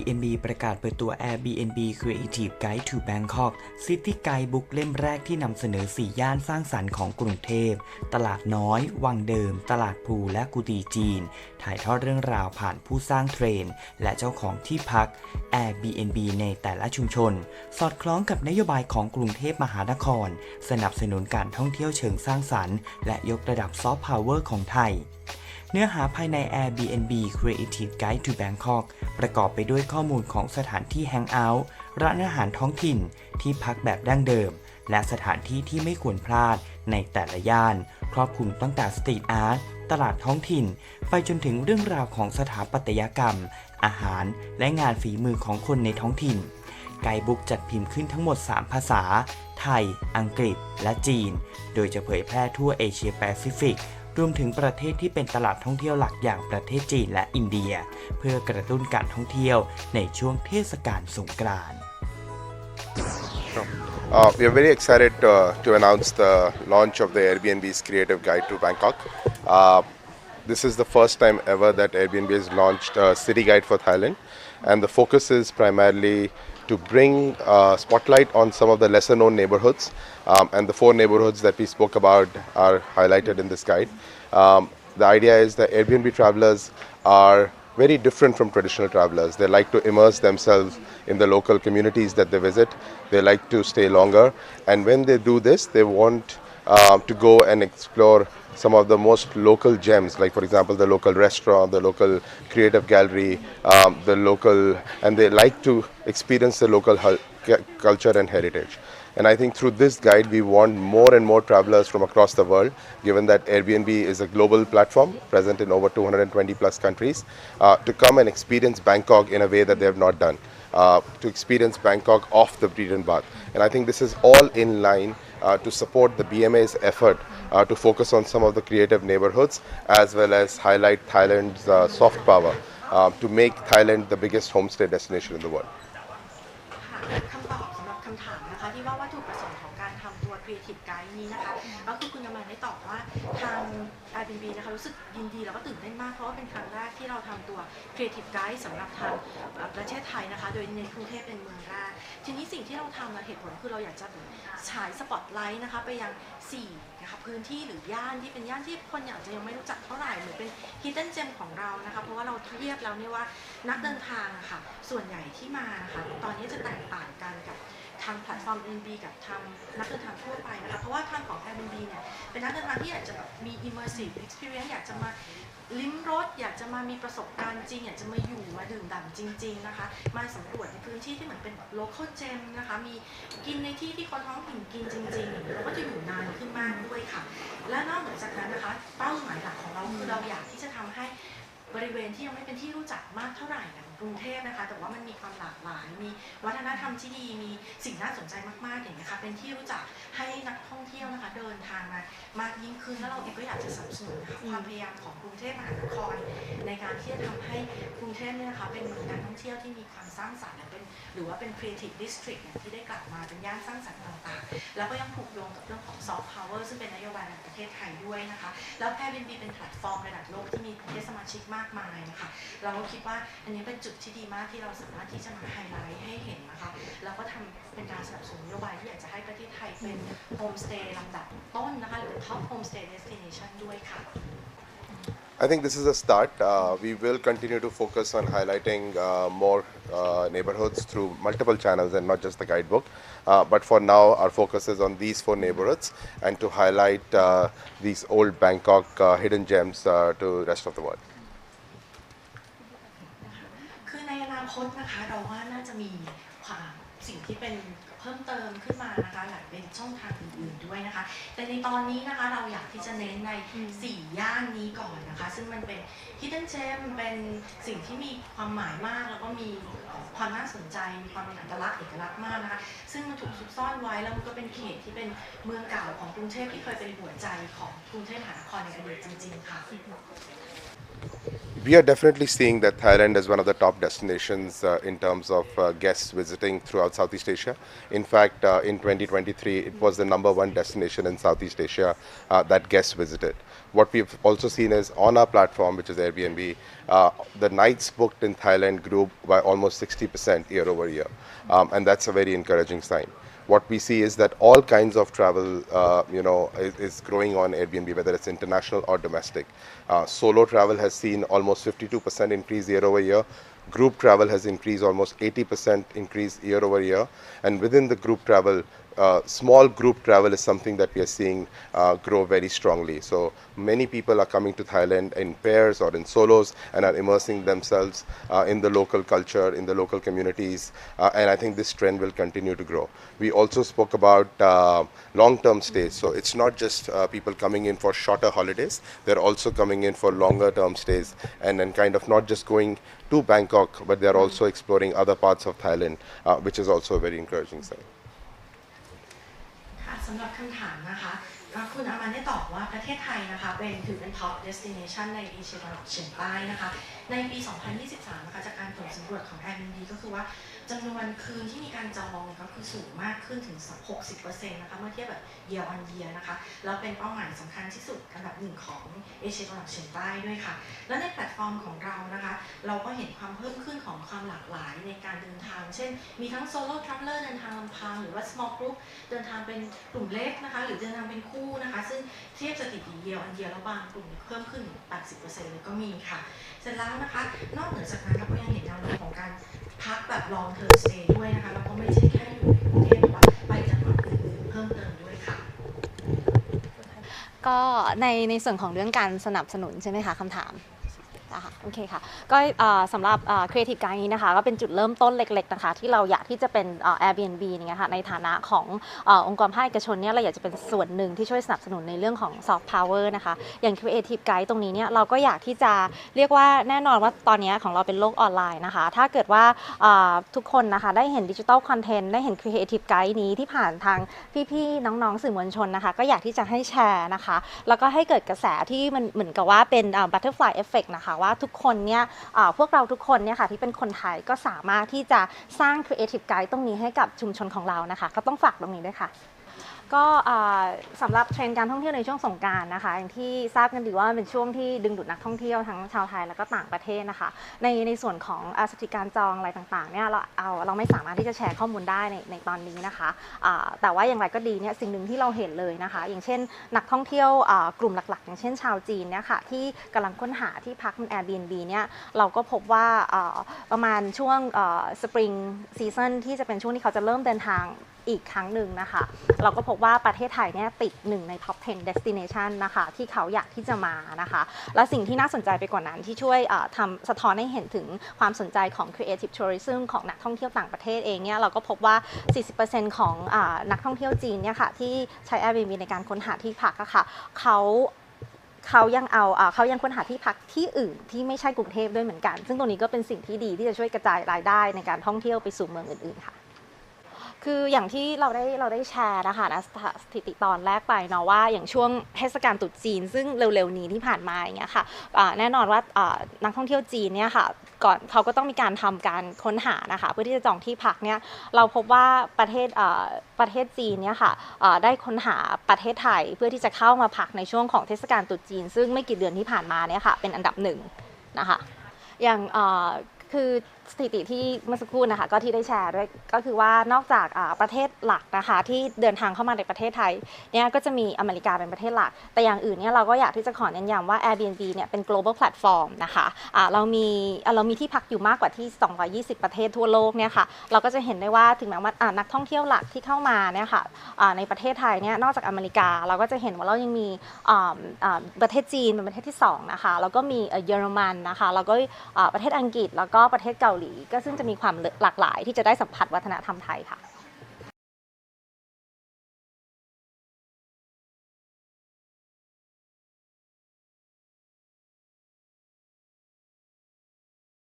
Airbnb ประกาศเปิดตัว Airbnb Creative Guide to Bangkok City Guidebook เล่มแรกที่นำเสนอ 4 ย่านสร้างสรรค์ของกรุงเทพ ตลาดน้อย วังเดิม ตลาดพูและกุฏิจีน ถ่ายทอดเรื่องราวผ่านผู้สร้างเทรน และเจ้าของที่พัก Airbnb ในแต่ละชุมชน สอดคล้องกับนโยบายของกรุงเทพมหานคร สนับสนุนการท่องเที่ยวเชิงสร้างสรรค์ และยกระดับซอฟต์พาวเวอร์ของไทย เนื้อหาภายใน Airbnb Creative Guide to Bangkok ประกอบไปด้วยข้อมูลของสถานที่แฮงเอาท์ร้านอาหารท้องถิ่น ที่พักแบบดั้งเดิม และสถานที่ที่ไม่ควรพลาดในแต่ละย่าน ครอบคลุมตั้งแต่สตรีทอาร์ตตลาดท้องถิ่น ไปจนถึงเรื่องราวของสถาปัตยกรรม อาหาร และงานฝีมือของคนในท้องถิ่น ไกด์บุ๊กจัดพิมพ์ขึ้นทั้งหมด 3 ภาษา ไทย อังกฤษ และจีน โดยจะเผยแพร่ทั่วเอเชียแปซิฟิก รวมถึงประเทศที่เป็นตลาดท่องเที่ยวหลักอย่างประเทศจีนและอินเดีย เพื่อกระตุ้นการท่องเที่ยวในช่วงเทศกาลสงกรานต์ Uh, we are very excited uh, to announce the launch of the Airbnb's Creative Guide to Bangkok. Uh, this is the first time ever that Airbnb has launched a city guide for Thailand, and the focus is primarily to bring uh, spotlight on some of the lesser known neighborhoods. Um, and the four neighborhoods that we spoke about are highlighted in this guide. Um, the idea is that Airbnb travelers are very different from traditional travelers. They like to immerse themselves in the local communities that they visit. They like to stay longer. And when they do this, they want um, to go and explore some of the most local gems, like, for example, the local restaurant, the local creative gallery, um, the local, and they like to experience the local culture and heritage. And I think through this guide, we want more and more travelers from across the world, given that Airbnb is a global platform present in over 220 plus countries, uh, to come and experience Bangkok in a way that they have not done, uh, to experience Bangkok off the beaten path. And I think this is all in line uh, to support the BMA's effort uh, to focus on some of the creative neighborhoods as well as highlight Thailand's uh, soft power uh, to make Thailand the biggest homestay destination in the world. ค่ะคำตอบสำหรับคำถามนะคะที่ว่าวัตถุ Creative Guide นี้นะคะก็คือคุณยามันได้ตอบว่าทาง Airbnb นะคะรู้สึกยินดีแล้วก็ตื่นเต้นมากเพราะว่าเป็นครั้งแรกที่เราทำตัว Creative Guide สำหรับทางประเทศไทยนะคะ โดยในกรุงเทพเป็นเมืองแรกทีนี้สิ่งที่เราทำนะเหตุผลคือเราอยากจะฉายสปอตไลท์นะคะไปยัง4นะคะพื้นที่หรือย่านที่เป็นย่านที่คนอยากจะยังไม่รู้จักเท่าไหร่เหมือนเป็น hidden gem ของเรานะคะเพราะว่าเราเทียบแล้วเนี่ยว่านักเดินทางอะค่ะส่วนใหญ่ที่มานะคะตอนนี้จะแตกต่างกันกับ ทางแพลตฟอร์ม Airbnb กับทางนักเดินทางทั่วไปนะคะเพราะว่าทางของ Airbnb เนี่ยเป็นนักเดินทางที่อยากจะแบบมี immersive experience อยากจะมาลิ้มรสอยากจะมามีประสบการณ์จริง อยากจะมาอยู่มาดื่มด่ำจริง ๆนะคะ มาสำรวจในพื้นที่ที่เหมือนเป็น local gem นะคะ มีกินในที่ที่คนท้องถิ่นกินจริงๆเราก็จะอยู่นานขึ้นมากด้วยค่ะ และนอกเหนือจากนั้นนะคะ เป้าหมายหลักของเราคือเราอยากที่จะทำให้ บริเวณที่ยังไม่เป็นที่รู้จักมากเท่าไหร่นะกรุงเทพนะคะ แต่ว่ามันมีความหลากหลาย มีวัฒนธรรมที่ดี มีสิ่งน่าสนใจมากๆอย่างนี้ค่ะ เป็นที่รู้จักให้นักท่องเที่ยวนะคะ เดินทางมามากยิ่งขึ้น แล้วเราเองก็อยากจะสนับสนุนนะคะความพยายามของกรุงเทพมหานคร การที่จะทำให้กรุงเทพเนี่ยนะคะเป็นเมืองการท่องเที่ยวที่มีความสร้างสรรค์และเป็นหรือว่าเป็น creative district อย่างที่ได้กล่าวมาเป็นย่านสร้างสรรค์ต่างๆ แล้วก็ยังผูกโยงกับเรื่องของ soft power ซึ่งเป็นนโยบายในประเทศไทยด้วยนะคะ แล้วแพรบินบีเป็นแพลตฟอร์มระดับโลกที่มีประเทศสมาชิกมากมายนะคะ เราก็คิดว่าอันนี้เป็นจุดที่ดีมากที่เราสามารถที่จะมาไฮไลท์ให้เห็นนะคะ แล้วก็ทำเป็นการสนับสนุนนโยบายที่อยากจะให้ประเทศไทยเป็นโฮมสเตย์ลำดับต้นนะคะหรือท็อปโฮมสเตย์เดสติเนชันด้วยค่ะ I think this is a start. Uh, we will continue to focus on highlighting uh, more uh, neighborhoods through multiple channels and not just the guidebook. Uh, but for now, our focus is on these four neighborhoods and to highlight uh, these old Bangkok uh, hidden gems uh, to rest of the world. คือในอนาคตนะคะเราว่าน่าจะมีความสิ่งที่เป็นเพิ่มเติมขึ้นมานะคะหลา ยเป็นช่องทางอื่นๆด้วยนะคะ แต่ในตอนนี้นะคะเราอยากที่จะเน้นใน 4 ย่านนี้ก่อนนะคะ ซึ่งมันเป็น hidden gem เป็นสิ่งที่มีความหมายมากแล้วก็มีความน่าสนใจมีความเป็นอัตลักษณ์เอกลักษณ์มากนะคะ ซึ่งมันถูกซุกซ่อนไว้แล้วมันก็เป็นเขตที่เป็นเมืองเก่าของกรุงเทพที่เคยเป็นหัวใจของกรุงเทพมหานครในอดีตจริงๆค่ะ We are definitely seeing that Thailand is one of the top destinations uh, in terms of uh, guests visiting throughout Southeast Asia. In fact, uh, in 2023, it was the number one destination in Southeast Asia uh, that guests visited. What we've also seen is on our platform, which is Airbnb, uh, the nights booked in Thailand grew by almost 60% year over year. Um, and that's a very encouraging sign what we see is that all kinds of travel, uh, you know, is, is growing on Airbnb, whether it's international or domestic. Uh, solo travel has seen almost 52% increase year over year. Group travel has increased almost 80% increase year over year. And within the group travel, uh, small group travel is something that we are seeing uh, grow very strongly. So many people are coming to Thailand in pairs or in solos and are immersing themselves uh, in the local culture, in the local communities, uh, and I think this trend will continue to grow. We also spoke about uh, long-term stays. So it's not just uh, people coming in for shorter holidays; they're also coming in for longer-term stays, and then kind of not just going to Bangkok, but they're also exploring other parts of Thailand, which is also a very encouraging sign. สำหรับคำถามนะคะอะคุณอามันได้ตอบว่าประเทศไทยนะคะเป็นถือเป็น top destination ในเอเชียตะวันออกเฉียงใต้นะคะในปี 2023 นะคะจากการผลสำรวจของ Airbnb ก็คือว่า จำนวนคืนที่มีการจองเนี่ยก็คือสูงมากขึ้นถึง 60%นะคะเมื่อเทียบแบบ year on year นะคะแล้วเป็นเป้าหมายสำคัญที่สุดอันดับหนึ่งของเอเชียตะวันออกเฉียงใต้ด้วยค่ะ และในแพลตฟอร์มของเรานะคะ เราก็เห็นความเพิ่มขึ้นของความหลากหลายในการเดินทาง เช่น มีทั้ง solo traveler เดินทางลำพังหรือว่า small group เดินทางเป็นกลุ่มเล็กนะคะหรือเดินทางเป็นคู่นะคะ ซึ่งเทียบสถิติเยียวอันเดียแล้วบางกลุ่มเพิ่มขึ้น 80%เลยก็มีค่ะเสร็จแล้วนะคะ นอกเหนือจากนั้นเราก็ยังเห็นแนวโน้มของการพักแบบ long term stay ด้วยนะคะแล้วก็ไม่ใช่แค่อยู่ในกรุงเทพแต่ว่าไปจังหวัดอื่นๆเพิ่มเติมด้วยค่ะ ก็ในในส่วนของเรื่องการสนับสนุนใช่ไหมคะคำถาม นะคะโอเคค่ะก็สำหรับเอ่อ Creative Guide นี้นะคะก็เป็นจุดเริ่มต้นเล็กๆนะคะที่เราอยากที่จะเป็นเอ่อ Airbnb เนี่ยค่ะในฐานะขององค์กรภาคเอกชนเนี่ยเราอยากจะเป็นส่วนหนึ่งที่ช่วยสนับสนุนในเรื่องของ Soft Power นะคะอย่าง Creative Guide ตรงนี้เนี่ยเราก็อยากที่จะเรียกว่าแน่นอนว่าตอนนี้ของเราเป็นโลกออนไลน์นะคะถ้าเกิดว่าทุกคนนะคะได้เห็นดิจิทัลคอนเทนต์ได้เห็น Creative Guide นี้ที่ผ่านทางพี่ๆน้องๆสื่อมวลชนนะคะก็อยากที่จะให้แชร์นะคะแล้วก็ให้เกิดกระแสที่มันเหมือนกับว่าเป็นบัตเตอร์ฟลายเอฟเฟกนะคะว่าทุกคนเนี่ยพวกเราทุกคนเนี่ยค่ะที่เป็นคนไทยก็สามารถที่จะสร้าง Creative Guide ตรงนี้ให้กับชุมชนของเรานะคะ ก็ต้องฝากตรงนี้ด้วยค่ะ ก็สำหรับเทรนด์การท่องเที่ยวในช่วงสงการนะคะอย่างที่ทราบกันดีว่าเป็นช่วงที่ดึงดูดนักท่องเที่ยวทั้งชาวไทยแล้วก็ต่างประเทศนะคะ ในในส่วนของสถิติการจองอะไรต่างๆเนี่ยเราเอาเราไม่สามารถที่จะแชร์ข้อมูลได้ในในตอนนี้นะคะแต่ว่าอย่างไรก็ดีเนี่ยสิ่งหนึ่งที่เราเห็นเลยนะคะ อย่างเช่น นักท่องเที่ยวกลุ่มหลักๆ อย่างเช่นชาวจีนเนี่ยค่ะที่กำลังค้นหาที่พักบน Airbnb เนี่ยเราก็พบว่าอ่าประมาณช่วงสปริงซีซันที่จะเป็นช่วงที่เขาจะเริ่มเดินทาง อีกครั้งหนึ่งนะคะ เราก็พบว่าประเทศไทยเนี่ยติดหนึ่งใน top 10 destination นะคะที่เขาอยากที่จะมานะคะ และสิ่งที่น่าสนใจไปกว่านั้นที่ช่วยทำสะท้อนให้เห็นถึงความสนใจของ creative tourism ของนักท่องเที่ยวต่างประเทศเองเนี่ยเราก็พบว่า 40%ของอนักท่องเที่ยวจีนเนี่ยค่ะที่ใช้ Airbnb ในการค้นหาที่พักอะค่ะเขาเขายังเอาเขายังค้นหาที่พักที่อื่นที่ไม่ใช่กรุงเทพด้วยเหมือนกัน ซึ่งตรงนี้ก็เป็นสิ่งที่ดีที่จะช่วยกระจายรายได้ในการท่องเที่ยวไปสู่เมืองอื่นๆค่ะ คืออย่างที่เราได้เราได้แชร์นะคะนะสถิติตอนแรกไปเนาะว่าอย่างช่วงเทศกาลตรุษจีน ซึ่งเร็วๆนี้ที่ผ่านมาอย่างเงี้ยค่ะแน่นอนว่านักท่องเที่ยวจีนเนี่ยค่ะก่อนเขาก็ต้องมีการทำการค้นหานะคะเพื่อที่จะจองที่พักเนี่ยเราพบว่าประเทศประเทศจีนเนี่ยค่ะได้ค้นหาประเทศไทยเพื่อที่จะเข้ามาพักในช่วงของเทศกาลตรุษจีน ซึ่งไม่กี่เดือนที่ผ่านมาเนี่ยค่ะเป็นอันดับหนึ่งนะคะอย่างคือ สถิติที่เมื่อสักครู่นะคะก็ที่ได้แชร์ด้วยก็คือว่านอกจากประเทศหลักนะคะที่เดินทางเข้ามาในประเทศไทยเนี่ยก็จะมีอเมริกาเป็นประเทศหลัก แต่อย่างอื่นเนี่ยเราก็อยากที่จะขอเน้นย้ำว่า Airbnb เนี่ยเป็น global platform นะคะอ่าเรามีเรามีที่พักอยู่มากกว่าที่ 220 ประเทศทั่วโลกเนี่ยค่ะเราก็จะเห็นได้ว่าถึงแม้ว่าอ่านักท่องเที่ยวหลักที่เข้ามาเนี่ยค่ะอ่าในประเทศไทยเนี่ยนอกจากอเมริกาเราก็จะเห็นว่าเรายังมีอ่าประเทศจีนเป็นประเทศที่สองนะคะแล้วก็มีเยอรมันนะคะแล้วก็ประเทศอังกฤษแล้วก็ประเทศเกาหลี ก็ซึ่งจะมีความหลากหลายที่จะได้สัมผัสวัฒนธรรมไทยค่ะ